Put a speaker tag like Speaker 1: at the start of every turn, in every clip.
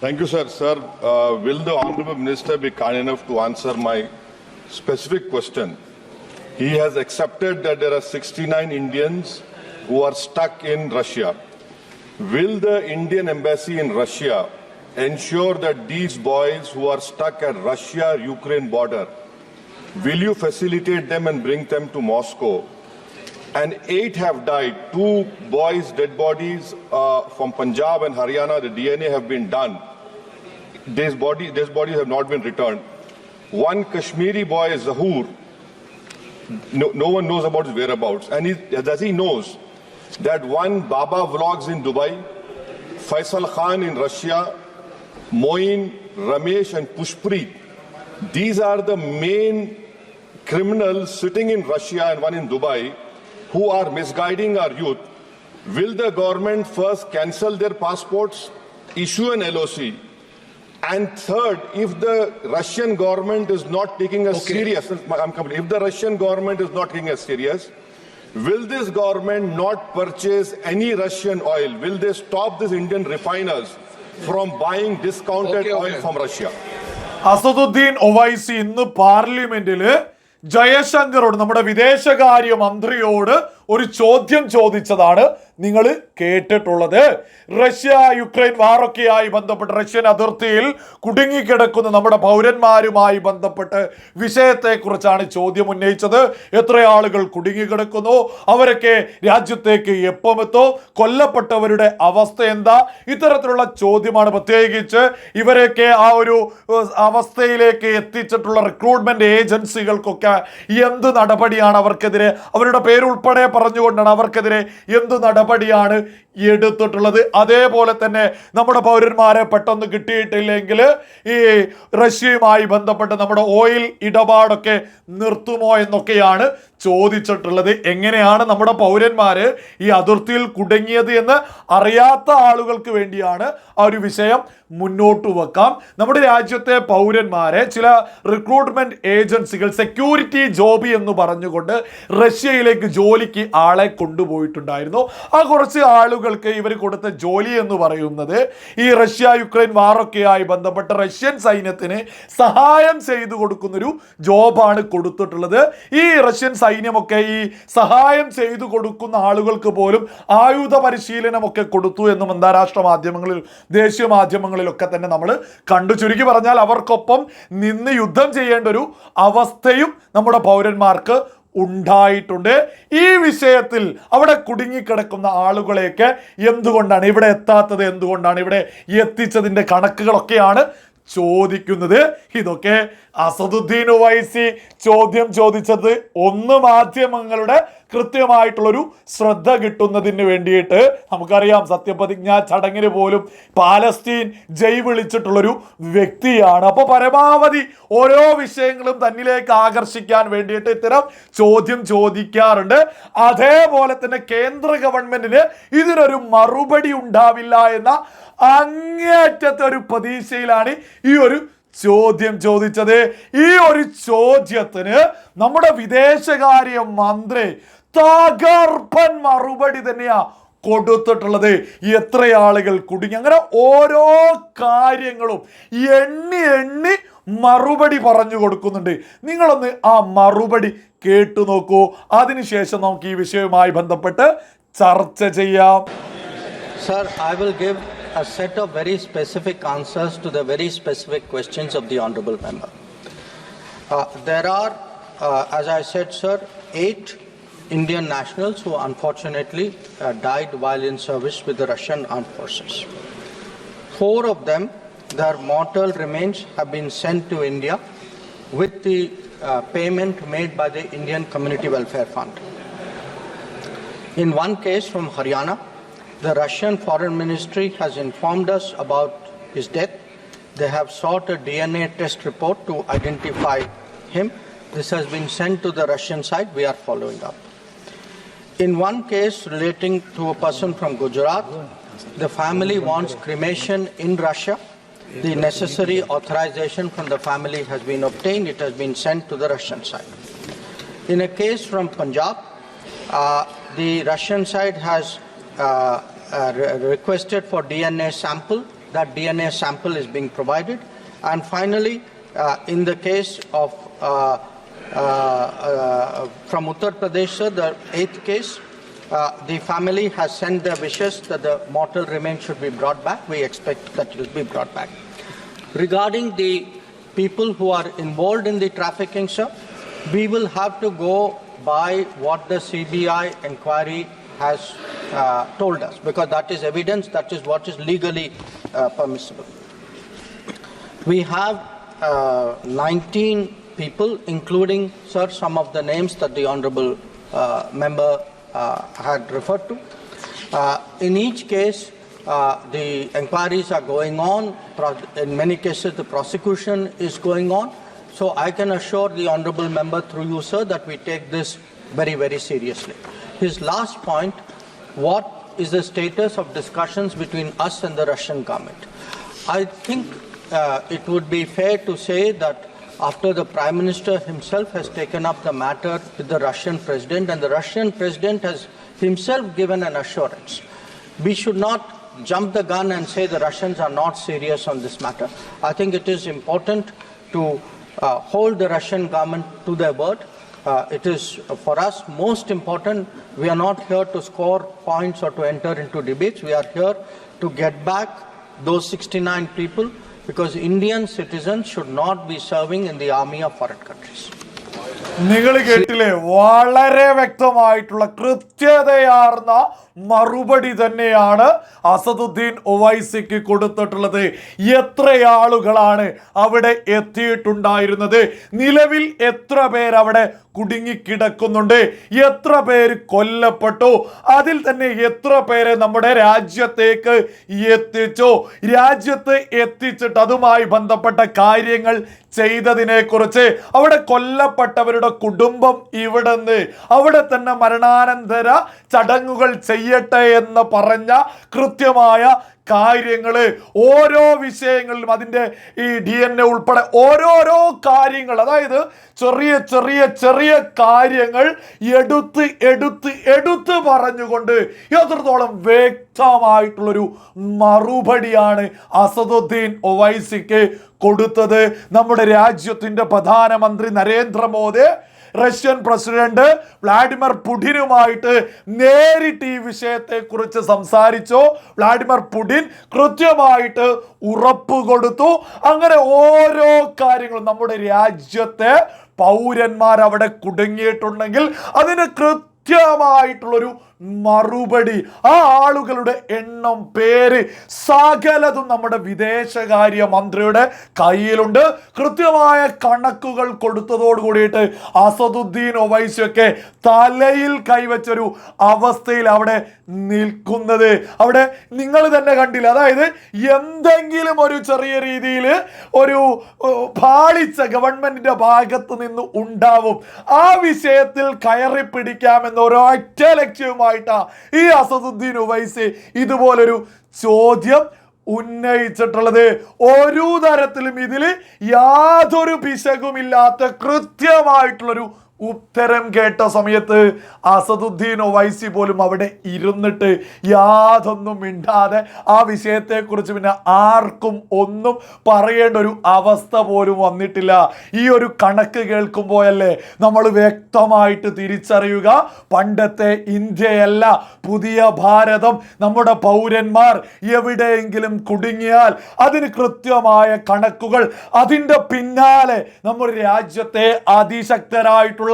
Speaker 1: Thank you, sir. Sir, uh, will the Honorable Minister be kind enough to answer my specific question? He has accepted that there are 69 Indians who are stuck in Russia. Will the Indian Embassy in Russia ensure that these boys who are stuck at Russia-Ukraine border, will you facilitate them and bring them to Moscow? And eight have died. Two boys' dead bodies uh, from Punjab and Haryana, the DNA have been done. These, body, these bodies have not been returned. One Kashmiri boy, Zahur, no, no one knows about his whereabouts. And he, as he knows that one Baba vlogs in Dubai, Faisal Khan in Russia, Moin, Ramesh, and Pushpreet. These are the main criminals sitting in Russia and one in Dubai who are misguiding our youth, will the government first cancel their passports, issue an LOC? And third, if the Russian government is not taking us serious, I'm complete, if the Russian government is not taking us serious, will this government not purchase any Russian oil? Will they stop these Indian refiners from buying discounted
Speaker 2: Okay, okay.
Speaker 1: oil from Russia?
Speaker 3: Asaduddin Owaisi ഇന്ന് പാർലമെന്റില് ജയശങ്കറോട് നമ്മുടെ വിദേശകാര്യ മന്ത്രിയോട് ഒരു ചോദ്യം ചോദിച്ചതാണ് നിങ്ങൾ കേട്ടിട്ടുള്ളത്. Russia Ukraine വാറൊക്കെയായി ബന്ധപ്പെട്ട് റഷ്യൻ അതിർത്തിയിൽ കുടുങ്ങിക്കിടക്കുന്ന നമ്മുടെ പൗരന്മാരുമായി ബന്ധപ്പെട്ട് വിഷയത്തെക്കുറിച്ചാണ് ചോദ്യം ഉന്നയിച്ചത്. എത്ര ആളുകൾ കുടുങ്ങിക്കിടക്കുന്നു? അവരൊക്കെ രാജ്യത്തേക്ക് എപ്പമെത്തോ? കൊല്ലപ്പെട്ടവരുടെ അവസ്ഥ എന്താ? ഇത്തരത്തിലുള്ള ചോദ്യമാണ് പ്രത്യേകിച്ച് ഇവരെയൊക്കെ ആ ഒരു അവസ്ഥയിലേക്ക് എത്തിച്ചിട്ടുള്ള റിക്രൂട്ട്മെന്റ് ഏജൻസികൾക്കൊക്കെ എന്ത് നടപടിയാണ് അവർക്കെതിരെ? അവരുടെ പേരുൾപ്പെടെ പറഞ്ഞുകൊണ്ടാണ് അവർക്കെതിരെ എന്തു നടപടിയാണ് എടുത്തിട്ടുള്ളത് അതേപോലെ തന്നെ നമ്മുടെ പൗരന്മാരെ പെട്ടെന്ന് കിട്ടിയിട്ടില്ലെങ്കിൽ ഈ റഷ്യയുമായി ബന്ധപ്പെട്ട് നമ്മുടെ ഓയിൽ ഇടപാടൊക്കെ നിർത്തുമോ എന്നൊക്കെയാണ് ചോദിച്ചിട്ടുള്ളത്. എങ്ങനെയാണ് നമ്മുടെ പൗരന്മാർ ഈ അതിർത്തിയിൽ കുടുങ്ങിയത് എന്ന് അറിയാത്ത ആളുകൾക്ക് വേണ്ടിയാണ് ആ ഒരു വിഷയം മുന്നോട്ട് വെക്കാം. നമ്മുടെ രാജ്യത്തെ പൗരന്മാരെ ചില റിക്രൂട്ട്മെന്റ് ഏജൻസികൾ സെക്യൂരിറ്റി ജോബി എന്ന് പറഞ്ഞുകൊണ്ട് റഷ്യയിലേക്ക് ജോലിക്ക് ആളെ കൊണ്ടുപോയിട്ടുണ്ടായിരുന്നു. ആ കുറച്ച് ആളുകൾക്ക് ഇവർ കൊടുത്ത ജോലി എന്ന് പറയുന്നത് ഈ റഷ്യ യുക്രൈൻ വാറൊക്കെയായി ബന്ധപ്പെട്ട റഷ്യൻ സൈന്യത്തിന് സഹായം ചെയ്തു കൊടുക്കുന്നൊരു ജോബാണ് കൊടുത്തിട്ടുള്ളത്. ഈ റഷ്യൻ സൈന്യമൊക്കെ ഈ സഹായം ചെയ്തു കൊടുക്കുന്ന ആളുകൾക്ക് പോലും ആയുധ പരിശീലനമൊക്കെ കൊടുത്തു എന്നും അന്താരാഷ്ട്ര മാധ്യമങ്ങളിൽ ദേശീയ മാധ്യമങ്ങളിലൊക്കെ തന്നെ നമ്മൾ കണ്ടു. ചുരുക്കി പറഞ്ഞാൽ അവർക്കൊപ്പം നിന്ന് യുദ്ധം ചെയ്യേണ്ട ഒരു അവസ്ഥയും നമ്മുടെ പൗരന്മാർക്ക് ഉണ്ടായിട്ടുണ്ട്. ഈ വിഷയത്തിൽ അവിടെ കുടുങ്ങിക്കിടക്കുന്ന ആളുകളെയൊക്കെ എന്തുകൊണ്ടാണ് ഇവിടെ എത്താത്തത്? എന്തുകൊണ്ടാണ് ഇവിടെ എത്തിച്ചതിന്റെ കണക്കുകളൊക്കെയാണ് ചോദിക്കുന്നത്. ഇതൊക്കെ അസദുദ്ദീൻ വൈസി ചോദ്യം ചോദിച്ചത് ഒന്ന് മാധ്യമങ്ങളുടെ കൃത്യമായിട്ടുള്ളൊരു ശ്രദ്ധ കിട്ടുന്നതിന് വേണ്ടിയിട്ട് നമുക്കറിയാം സത്യപ്രതിജ്ഞാ ചടങ്ങിന് പോലും പാലസ്തീൻ ജയ് വിളിച്ചിട്ടുള്ളൊരു വ്യക്തിയാണ്. അപ്പോൾ പരമാവധി ഓരോ വിഷയങ്ങളും തന്നിലേക്ക് ആകർഷിക്കാൻ വേണ്ടിയിട്ട് ഇത്തരം ചോദ്യം ചോദിക്കാറുണ്ട്. അതേപോലെ തന്നെ കേന്ദ്ര ഗവൺമെന്റിന് ഇതിനൊരു മറുപടി ഉണ്ടാവില്ല എന്ന അങ്ങേറ്റത്തെ ഒരു പ്രതീക്ഷയിലാണ് ഈ ഒരു ചോദ്യം ചോദിച്ചത് ഈ ഒരു ചോദ്യത്തിന് നമ്മുടെ വിദേശകാര്യ മന്ത്രി തകർപ്പൻ മറുപടി തന്നെയാ കൊടുത്തിട്ടുള്ളത്. എത്ര ആളുകൾ കുടുങ്ങി? അങ്ങനെ ഓരോ കാര്യങ്ങളും എണ്ണി എണ്ണി മറുപടി പറഞ്ഞു കൊടുക്കുന്നുണ്ട്. നിങ്ങളൊന്ന് ആ മറുപടി കേട്ടു നോക്കൂ. അതിനുശേഷം നമുക്ക് ഈ വിഷയവുമായി ബന്ധപ്പെട്ട് ചർച്ച ചെയ്യാം.
Speaker 4: Sir I will give a set of very specific answers to the very specific questions of the honorable member. Uh, there are, uh, as I said, sir, eight Indian nationals who unfortunately uh, died while in service with the Russian armed forces. Four of them, their mortal remains have been sent to India with the uh, payment made by the Indian Community Welfare Fund. In one case from Haryana, the Russian Foreign Ministry has informed us about his death. They have sought a DNA test report to identify him. This has been sent to the Russian side. We are following up. In one case relating to a person from Gujarat, the family wants cremation in Russia. The necessary authorization from the family has been obtained. It has been sent to the Russian side. In a case from Punjab, uh, the Russian side has re- requested for DNA sample. That DNA sample is being provided. And finally, uh, in the case of uh, uh, uh, from Uttar Pradesh, the eighth case, uh, the family has sent their wishes that the mortal remains should be brought back. We expect that it will be brought back. Regarding the people who are involved in the trafficking, sir, we will have to go by what the CBI inquiry has uh, told us because that is evidence, that is what is legally uh, permissible. We have uh, 19 people, including, sir, some of the names that the honorable uh, member uh, had referred to. Uh, in each case, the inquiries are going on. In many cases, the prosecution is going on. So I can assure the honorable member through you, sir, that we take this very, very seriously. His last point, what is the status of discussions between us and the Russian government? I think uh, it would be fair to say that after the Prime Minister himself has taken up the matter with the Russian President, and the Russian President has himself given an assurance, we should not jump the gun and say the Russians are not serious on this matter. I think it is important to uh, hold the Russian government to their word. Uh, it is uh, for us most important. We are not here to score points or to enter into debates. We are here to get back those 69 people because Indian citizens should not be serving in the army of foreign countries.
Speaker 3: നിങ്ങൾ കേട്ടില്ലേ വളരെ വ്യക്തമായിട്ടുള്ള കൃത്യതയാർന്ന മറുപടി തന്നെയാണ് അസദുദ്ദീൻ ഒവൈസിക്ക് കൊടുത്തിട്ടുള്ളത് എത്ര ആളുകളാണ് അവിടെ എത്തിയിട്ടുണ്ടായിരുന്നത് നിലവിൽ എത്ര പേർ അവിടെ കുടുങ്ങിക്കിടക്കുന്നുണ്ട്. എത്ര പേര് കൊല്ലപ്പെട്ടു? അതിൽ തന്നെ എത്ര പേരെ നമ്മുടെ രാജ്യത്തേക്ക് എത്തിച്ചു? രാജ്യത്ത് എത്തിച്ചിട്ട് അതുമായി ബന്ധപ്പെട്ട കാര്യങ്ങൾ ചെയ്തതിനെ കുറിച്ച് അവിടെ കൊല്ലപ്പെട്ടവരുടെ കുടുംബം ഇവിടുന്ന് അവിടെ തന്നെ മരണാനന്തര ചടങ്ങുകൾ ചെയ്യട്ടെ എന്ന് പറഞ്ഞ കൃത്യമായ കാര്യങ്ങൾ ഓരോ വിഷയങ്ങളിലും അതിന്റെ ഈ ഡി എൻ എ ഉൾപ്പെടെ ഓരോരോ കാര്യങ്ങൾ അതായത് ചെറിയ ചെറിയ ചെറിയ കാര്യങ്ങൾ എടുത്ത് എടുത്ത് എടുത്ത് പറഞ്ഞുകൊണ്ട് എത്രത്തോളം വ്യക്തമായിട്ടുള്ളൊരു മറുപടിയാണ് അസദുദ്ദീൻ ഒവൈസിക്ക് കൊടുത്തത്. നമ്മുടെ രാജ്യത്തിന്റെ പ്രധാനമന്ത്രി നരേന്ദ്രമോദി റഷ്യൻ പ്രസിഡന്റ് വ്ളാഡിമിർ പുടിനുമായിട്ട് നേരിട്ട് ഈ വിഷയത്തെക്കുറിച്ച് സംസാരിച്ചോ. വ്ളാഡിമിർ പുടിൻ കൃത്യമായിട്ട് ഉറപ്പ് കൊടുത്തു. അങ്ങനെ ഓരോ കാര്യങ്ങളും നമ്മുടെ രാജ്യത്തെ പൗരന്മാർ അവിടെ കുടുങ്ങിയിട്ടുണ്ടെങ്കിൽ അതിന് കൃത്യമായിട്ടുള്ളൊരു മറുപടി. ആ ആളുകളുടെ എണ്ണം പേര് സകലതും നമ്മുടെ വിദേശകാര്യ മന്ത്രിയുടെ കയ്യിലുണ്ട്. കൃത്യമായ കണക്കുകൾ കൊടുത്തതോട് കൂടിയിട്ട് അസദുദ്ദീൻ ഒവൈസിയൊക്കെ തലയിൽ കൈവച്ചൊരു അവസ്ഥയിൽ അവിടെ നിൽക്കുന്നത്. അവിടെ നിങ്ങൾ തന്നെ കണ്ടില്ല? അതായത് എന്തെങ്കിലും ഒരു ചെറിയ രീതിയിൽ ഒരു പാളിച്ച ഗവൺമെന്റിന്റെ ഭാഗത്ത് നിന്ന് ഉണ്ടാവും. ആ വിഷയത്തിൽ കയറി പിടിക്കാമെന്ന ഒരൊറ്റ ലക്ഷ്യവുമായിട്ടാണ് ഈ അസദുദ്ദീൻ ഉവൈസി ഇതുപോലൊരു ചോദ്യം ഉന്നയിച്ചിട്ടുള്ളത്. ഒരു തരത്തിലും ഇതിൽ യാതൊരു പിശകുമില്ലാത്ത കൃത്യമായിട്ടുള്ളൊരു ഉത്തരം കേട്ട സമയത്ത് അസദുദ്ദീൻ ഒവൈസി പോലും അവിടെ ഇരുന്നിട്ട് യാതൊന്നും മിണ്ടാതെ ആ വിഷയത്തെക്കുറിച്ച് പിന്നെ ആർക്കും ഒന്നും പറയേണ്ട ഒരു അവസ്ഥ പോലും വന്നിട്ടില്ല. ഈ ഒരു കണക്ക് കേൾക്കുമ്പോഴല്ലേ നമ്മൾ വ്യക്തമായിട്ട് തിരിച്ചറിയുക. പണ്ടത്തെ ഇന്ത്യയല്ല പുതിയ ഭാരതം. നമ്മുടെ പൗരന്മാർ എവിടെയെങ്കിലും കുടുങ്ങിയാൽ അതിന് കൃത്യമായ കണക്കുകൾ അതിന്റെ പിന്നാലെ നമ്മുടെ രാജ്യത്തെ അതിശക്തരായിട്ടുള്ള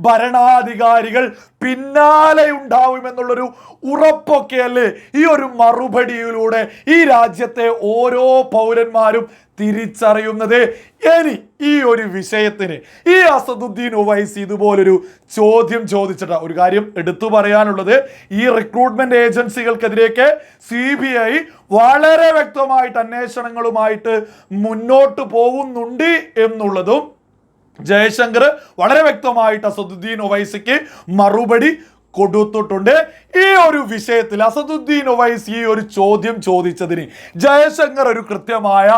Speaker 3: ഭരണാധികാരികൾ പിന്നാലെ ഉണ്ടാവുമെന്നുള്ളൊരു ഉറപ്പൊക്കെയല്ലേ ഈ ഒരു മറുപടിയിലൂടെ ഈ രാജ്യത്തെ ഓരോ പൗരന്മാരും തിരിച്ചറിയുന്നത്. ഇനി ഈ ഒരു വിഷയത്തിന് ഈ അസദുദ്ദീൻ ഉവൈസ് ഇതുപോലൊരു ചോദ്യം ചോദിച്ചിട്ട ഒരു കാര്യം എടുത്തു പറയാനുള്ളത്. ഈ റിക്രൂട്ട്മെന്റ് ഏജൻസികൾക്കെതിരെയൊക്കെ സി ബി ഐ വളരെ വ്യക്തമായിട്ട് അന്വേഷണങ്ങളുമായിട്ട് മുന്നോട്ട് പോകുന്നുണ്ട് എന്നുള്ളതും ജയശങ്കർ വളരെ വ്യക്തമായിട്ട് അസദുദ്ദീൻ ഒവൈസിക്ക് മറുപടി കൊടുത്തിട്ടുണ്ട്. ഈ ഒരു വിഷയത്തിൽ അസദുദ്ദീൻ ഒവൈസ് ഈ ഒരു ചോദ്യം ചോദിച്ചതിന് ജയശങ്കർ ഒരു കൃത്യമായ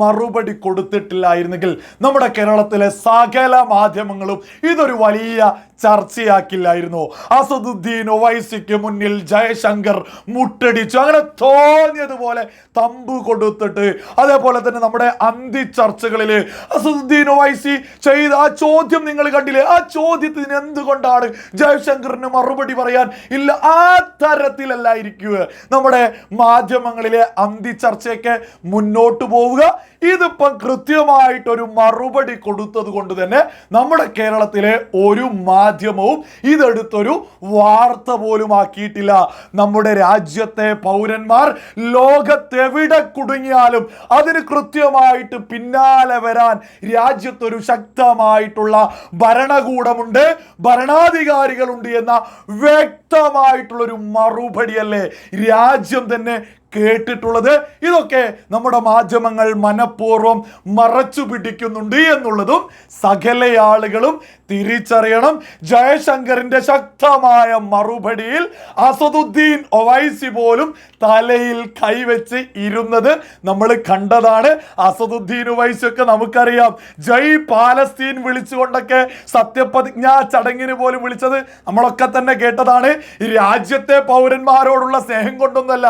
Speaker 3: മറുപടി കൊടുത്തിട്ടില്ലായിരുന്നെങ്കിൽ നമ്മുടെ കേരളത്തിലെ സകല മാധ്യമങ്ങളും ഇതൊരു വലിയ ചർച്ചയാക്കില്ലായിരുന്നു. അസദുദ്ദീൻ ഒവൈസിക്ക് മുന്നിൽ ജയശങ്കർ മുട്ടടിച്ചു. അങ്ങനെ തോന്നിയതുപോലെ തമ്പു കൊടുത്തിട്ട് അതേപോലെ തന്നെ നമ്മുടെ അന്തി ചർച്ചകളിൽ അസദുദ്ദീൻ ഒവൈസി ചെയ്ത ആ ചോദ്യം നിങ്ങൾ കണ്ടില്ലേ? ആ ചോദ്യത്തിന് എന്തുകൊണ്ടാണ് ജയശങ്കറിന് മറുപടി പറയാൻ ഇല്ല. ആ തരത്തിലല്ലായിരിക്കുക. നമ്മുടെ മാധ്യമങ്ങളിലെ അന്തി ചർച്ചയൊക്കെ മുന്നോട്ട് പോവുക. ഇതിപ്പം കൃത്യമായിട്ടൊരു മറുപടി കൊടുത്തത് കൊണ്ട് തന്നെ നമ്മുടെ കേരളത്തിലെ ഒരു മാധ്യമവും ഇതെടുത്തൊരു വാർത്ത പോലും ആക്കിയിട്ടില്ല. നമ്മുടെ രാജ്യത്തെ പൗരന്മാർ ലോകത്തെവിടെ കുടുങ്ങിയാലും അതിന് കൃത്യമായിട്ട് പിന്നാലെ വരാൻ രാജ്യത്തൊരു ശക്തമായിട്ടുള്ള ഭരണകൂടമുണ്ട് ഭരണാധികാരികളുണ്ട് എന്ന വ്യക്തമായിട്ടുള്ളൊരു മറുപടിയല്ലേ? രാജ്യം തന്നെ കേട്ടിട്ടുള്ളത്. ഇതൊക്കെ നമ്മുടെ മാധ്യമങ്ങൾ മനഃപൂർവം മറച്ചു പിടിക്കുന്നുണ്ട് എന്നുള്ളതും സകല ആളുകളും തിരിച്ചറിയണം. ജയശങ്കറിന്റെ ശക്തമായ മറുപടിയിൽ അസദുദ്ദീൻ ഒവൈസി പോലും തലയിൽ കൈവച്ച് ഇരുന്നത് നമ്മൾ കണ്ടതാണ്. അസദുദ്ദീൻ ഒവൈസി ഒക്കെ നമുക്കറിയാം. ജയ് പാലസ്തീൻ വിളിച്ചുകൊണ്ടൊക്കെ സത്യപ്രതിജ്ഞാ ചടങ്ങിന് പോലും വിളിച്ചത് നമ്മളൊക്കെ തന്നെ കേട്ടതാണ്. രാജ്യത്തെ പൗരന്മാരോടുള്ള സ്നേഹം കൊണ്ടൊന്നല്ല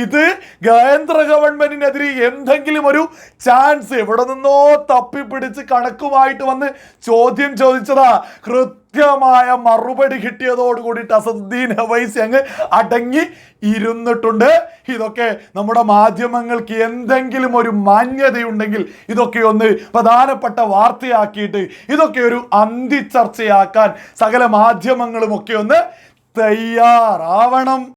Speaker 3: ഇത് കേന്ദ്ര ഗവൺമെന്റിനെതിരെ എന്തെങ്കിലും ഒരു ചാൻസ് എവിടെ നിന്നോ തപ്പിപ്പിടിച്ച് കണക്കുമായിട്ട് വന്ന് ചോദ്യം ചോദിച്ചതാ. കൃത്യമായ മറുപടി കിട്ടിയതോട് കൂടിയിട്ട് അസദ്ദീൻ ഹവൈസി അങ്ങ് അടങ്ങി ഇരുന്നിട്ടുണ്ട്. ഇതൊക്കെ നമ്മുടെ മാധ്യമങ്ങൾക്ക് എന്തെങ്കിലും ഒരു മാന്യതയുണ്ടെങ്കിൽ ഇതൊക്കെ ഒന്ന് പ്രധാനപ്പെട്ട വാർത്തയാക്കിയിട്ട് ഇതൊക്കെ ഒരു അന്തി ചർച്ചയാക്കാൻ സകല മാധ്യമങ്ങളും ഒക്കെ ഒന്ന് തയ്യാറാവണം.